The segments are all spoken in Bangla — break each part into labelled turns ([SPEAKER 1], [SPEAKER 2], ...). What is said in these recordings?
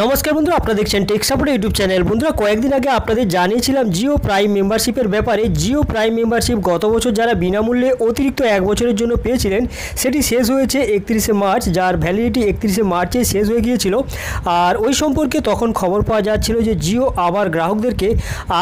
[SPEAKER 1] নমস্কার বন্ধুরা, আপনারা দেখছেন টেক সাপোর্ট ইউটিউব চ্যানেল বন্ধুরা, কয়েকদিন আগে আপনাদের জানিয়েছিলাম জিও প্রাইম মেম্বারশিপের ব্যাপারে। জিও প্রাইম মেম্বারশিপ গত বছর যারা বিনামূল্যে অতিরিক্ত এক বছরের জন্য পেয়েছিলেন, সেটি শেষ হয়েছে একত্রিশে মার্চ, যার ভ্যালিডিটি একত্রিশে মার্চে শেষ হয়ে গিয়েছিল। আর ওই সম্পর্কে তখন খবর পাওয়া যাচ্ছিল যে জিও আবার গ্রাহকদেরকে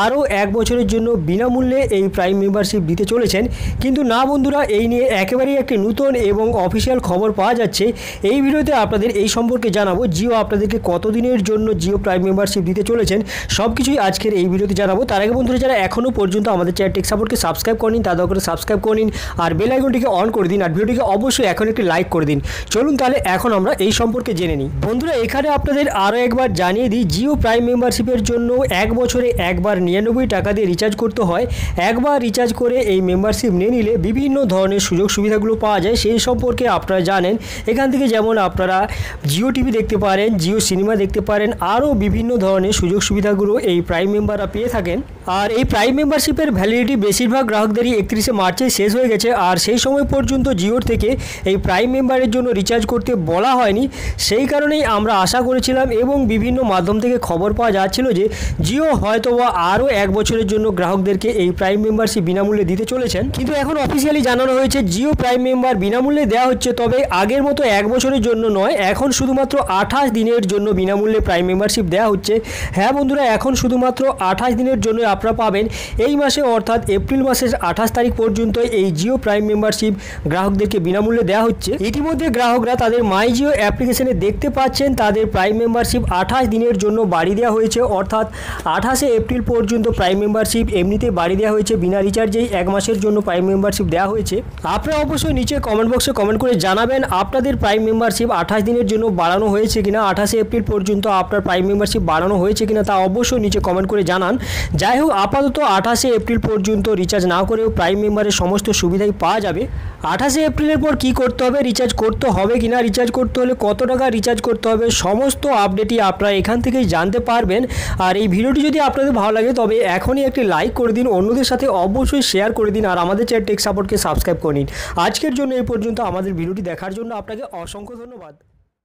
[SPEAKER 1] আরও এক বছরের জন্য বিনামূল্যে এই প্রাইম মেম্বারশিপ দিতে চলেছেন। কিন্তু না বন্ধুরা, এই নিয়ে একেবারেই একটি নতুন এবং অফিসিয়াল খবর পাওয়া যাচ্ছে। এই ভিডিওতে আপনাদের এই সম্পর্কে জানাব জিও আপনাদেরকে কতদিনের জন্য জিও প্রাইম মেম্বারশিপ দিতে চলেছেন সব কিছুই আজকের এই ভিডিওতে জানাব। তার আগে বন্ধুরা, যারা এখনও পর্যন্ত আমাদের চ্যানেল টেক সাপোর্টকে সাবস্ক্রাইব করে নিন তাদের করে সাবস্ক্রাইব করে নিন আর বেল আইকনটিকে অন করে দিন আর ভিডিওটিকে অবশ্যই এখন একটি লাইক করে দিন। চলুন তাহলে এখন আমরা এই সম্পর্কে জেনে নিই। বন্ধুরা, এখানে আপনাদের আরও একবার জানিয়ে দিই, জিও প্রাইম মেম্বারশিপের জন্য এক বছরে একবার নিরানব্বই টাকা দিয়ে রিচার্জ করতে হয়। একবার রিচার্জ করে এই মেম্বারশিপ নিয়ে নিলে বিভিন্ন ধরনের সুযোগ সুবিধাগুলো পাওয়া যায়। সেই সম্পর্কে আপনারা জানেন, এখান থেকে যেমন আপনারা জিও টিভি দেখতে পারেন, জিও সিনেমা দেখতে পারেন আরও বিভিন্ন ধরনের সুযোগ সুবিধাগুলো এই প্রাইম মেম্বাররা পেয়ে থাকেন। আর এই প্রাইম মেম্বারশিপের ভ্যালিডিটি বেশিরভাগ গ্রাহকদেরই একত্রিশে মার্চে শেষ হয়ে গেছে। আর সেই সময় পর্যন্ত জিওর থেকে এই প্রাইম মেম্বারের জন্য রিচার্জ করতে বলা হয়নি। সেই কারণেই আমরা আশা করেছিলাম এবং বিভিন্ন মাধ্যম থেকে খবর পাওয়া যাচ্ছিল যে জিও হয়তো বা আরও এক বছরের জন্য গ্রাহকদেরকে এই প্রাইম মেম্বারশিপ বিনামূল্যে দিতে চলেছেন। কিন্তু এখন অফিসিয়ালি জানানো হয়েছে জিও প্রাইম মেম্বার বিনামূল্যে দেওয়া হচ্ছে, তবে আগের মতো এক বছরের জন্য নয়, এখন শুধুমাত্র আঠাশ দিনের জন্য বিনামূল্যে প্রাইম মেম্বারশিপ দেওয়া হচ্ছে। হ্যাঁ বন্ধুরা, এখন শুধুমাত্র আঠাশ দিনের জন্য আপনারা পাবেন এই মাসে অর্থাৎ এপ্রিল মাসের আঠাশ তারিখ পর্যন্ত এই জিও প্রাইম মেম্বারশিপ গ্রাহকদেরকে বিনামূল্যে দেওয়া হচ্ছে। ইতিমধ্যে গ্রাহকরা তাদের মাই জিও অ্যাপ্লিকেশনে দেখতে পাচ্ছেন তাদের প্রাইম মেম্বারশিপ আঠাশ দিনের জন্য বাড়ি দেওয়া হয়েছে। অর্থাৎ আঠাশে এপ্রিল পর্যন্ত প্রাইম মেম্বারশিপ এমনিতে বাড়ি দেওয়া হয়েছে, বিনা রিচার্জেই এক মাসের জন্য প্রাইম মেম্বারশিপ দেওয়া হয়েছে। আপনারা অবশ্যই নিচে কমেন্ট বক্সে কমেন্ট করে জানাবেন, আপনাদের প্রাইম মেম্বারশিপ আঠাশ দিনের জন্য বাড়ানো হয়েছে কিনা, আঠাশে এপ্রিল পর্যন্ত আপনার প্রাইম মেম্বারশিপ বাড়ানো হয়েছে কিনা তা অবশ্যই নিচে কমেন্ট করে জানান। যাই হোক আপাতত আঠাশে এপ্রিল পর্যন্ত রিচার্জ না করেও প্রাইম মেম্বারের সমস্ত সুবিধাই পাওয়া যাবে। আঠাশে এপ্রিলের পর কি করতে হবে? রিচার্জ করতে হবে কিনা? রিচার্জ করতে হলে কত টাকা রিচার্জ করতে হবে? সমস্ত আপডেটই আপনারা এখান থেকেই জানতে পারবেন। আর এই ভিডিওটি যদি আপনাদের ভালো লাগে, তবে এখনই একটি লাইক করে দিন। অন্যদের সাথে অবশ্যই শেয়ার করে দিন। আর আমাদের চ্যানেল টেক সাপোর্টকে সাবস্ক্রাইব করে নিন। আজকের জন্য এই পর্যন্ত। আমাদের ভিডিওটি দেখার জন্য আপনাকে অসংখ্য ধন্যবাদ।